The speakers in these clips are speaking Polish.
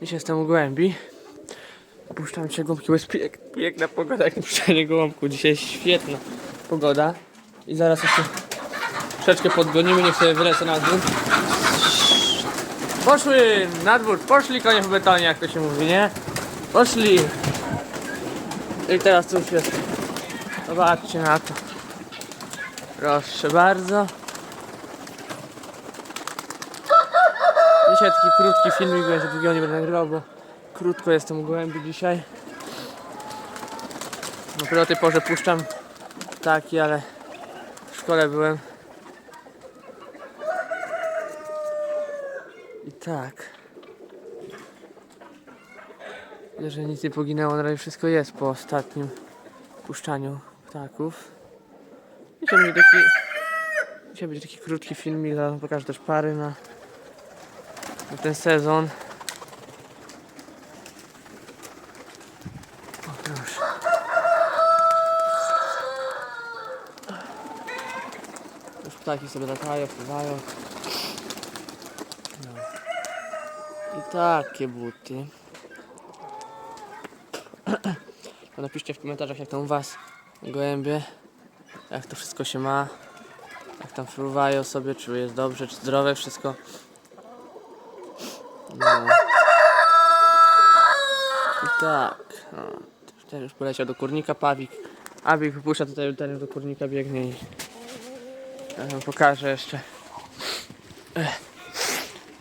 Dzisiaj jestem u gołębi. Puszczam się gąbki, bo jest pięk, piękna pogoda jak puszczanie gołąbku. Dzisiaj jest świetna pogoda. I zaraz jeszcze troszeczkę podgonimy, niech sobie wylecę na dół. Poszły na dwór, poszli konie w betonie, jak to się mówi, nie? Poszli. I teraz już jest? Zobaczcie na to. Proszę bardzo. Dzisiaj taki krótki filmik będzie, długiego nie będę nagrywał, bo krótko jestem u gołębi dzisiaj. Dopiero o tej porze puszczam ptaki, ale w szkole byłem. I tak. Że nic nie poginęło, na razie wszystko jest po ostatnim puszczaniu ptaków. Dzisiaj będzie taki, dzisiaj będzie taki krótki filmik, pokażę też pary na ten sezon. O, proszę. Już ptaki sobie latają, pływają. No. I takie buty. To napiszcie w komentarzach jak tam u was gołębie, jak to wszystko się ma, jak tam fruwają sobie, czy jest dobrze, czy zdrowe wszystko. No. I tak. No. Ten już poleciał do kurnika Pawik. Abik wypuszcza tutaj ten do kurnika biegnie i pokażę jeszcze. Ech.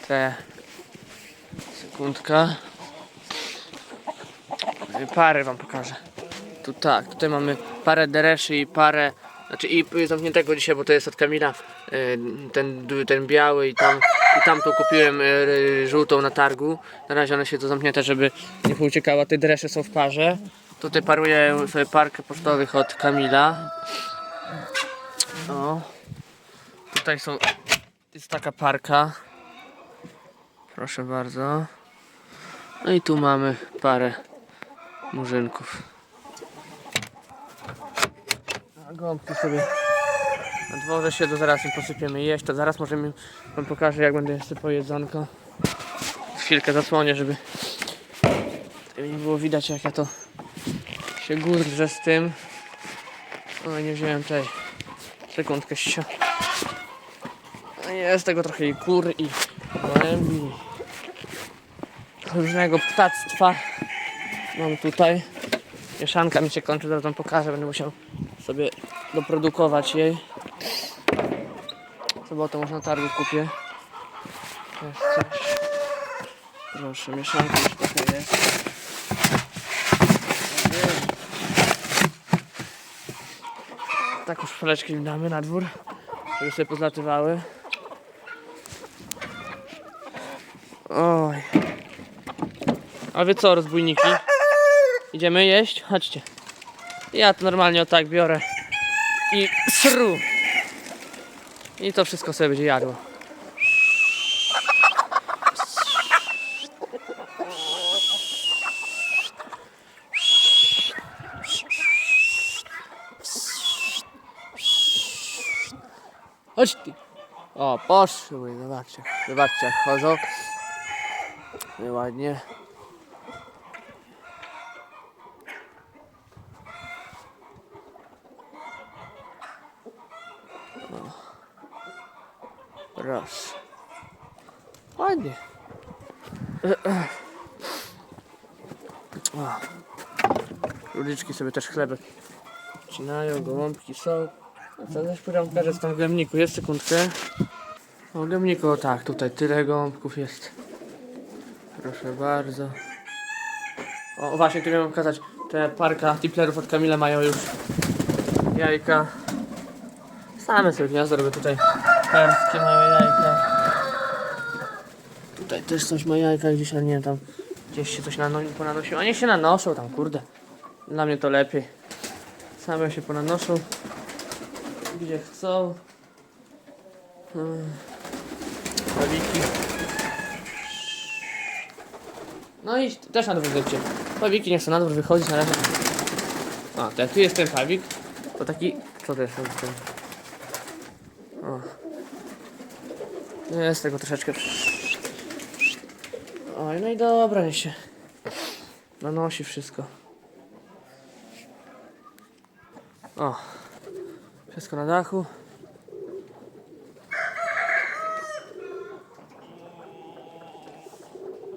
Te sekundka. Parę wam pokażę. Tu tak, tutaj mamy parę dereszy i parę, znaczy i zamkniętego dzisiaj, bo to jest od Kamila, ten, ten biały i tam, i tam to kupiłem y, żółtą na targu. Na razie one się to zamknięte, żeby nie uciekała. Te deresze są w parze. Tutaj paruję sobie parkę pocztowych od Kamila. O. Tutaj są, jest taka parka. Proszę bardzo. No i tu mamy parę murzynków. A gąbki sobie na dworze siedzą, zaraz im posypiemy jeść, to zaraz możemy wam pokażę jak będę jeszcze po jedzonko. Chwilkę zasłonię, żeby nie było widać jak ja to się gurdzę z tym. O, nie wziąłem tej. Sekundkę się. No Jest tego trochę i kur i gołębi. Różnego ptactwa mam tutaj. Mieszanka mi się kończy, zaraz wam pokażę, będę musiał sobie doprodukować jej. Sobotę może na targu kupię. Jest coś. Proszę, mieszanka już trochę jest. Tak już feleczki im damy na dwór, żeby sobie pozlatywały. Oj. A wy co, rozbójniki? Idziemy jeść? Chodźcie. Ja to normalnie o tak biorę. I sru. I to wszystko sobie będzie jadło. Chodź ty. O, poszły, zobaczcie. Zobaczcie jak chodzą. Ładnie. Raz. Ładnie. Króliczki sobie też chlebek wcinają, gołąbki są. Co też tam w gębniku. Jest sekundkę. O gębniku, o tak, tutaj tyle gołąbków jest. Proszę bardzo. O właśnie, tu miałem pokazać. Te parka tiplerów od Kamila mają już jajka. Same sobie gniazdo robię tutaj. Perskie mają jajka. Tutaj też coś ma jajka gdzieś, ale nie wiem, tam gdzieś się coś nano- ponanosiło. A niech się nanoszą tam, kurde. Dla mnie to lepiej. Same się ponanoszą. Gdzie chcą. Pawiki. No i też na dwór zepcie. Pawiki nie chcą na dwór wychodzić razie. A, jak tu jest ten pawik, to taki... Co to jest ten? O. Jest tego troszeczkę. Oj, no i dobra, niech się nanosi wszystko. O, wszystko na dachu.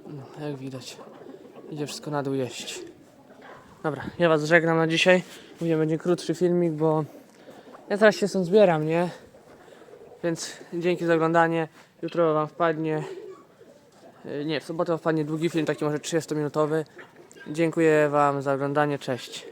No, jak widać, idzie wszystko na dół jeść. Dobra, ja was żegnam na dzisiaj. Mówię, będzie krótszy filmik, bo ja teraz się stąd zbieram, nie? Więc dzięki za oglądanie. Jutro wam wpadnie. yy, Nie, w sobotę wam wpadnie długi film, taki może 30-minutowy. Dziękuję wam za oglądanie. Cześć.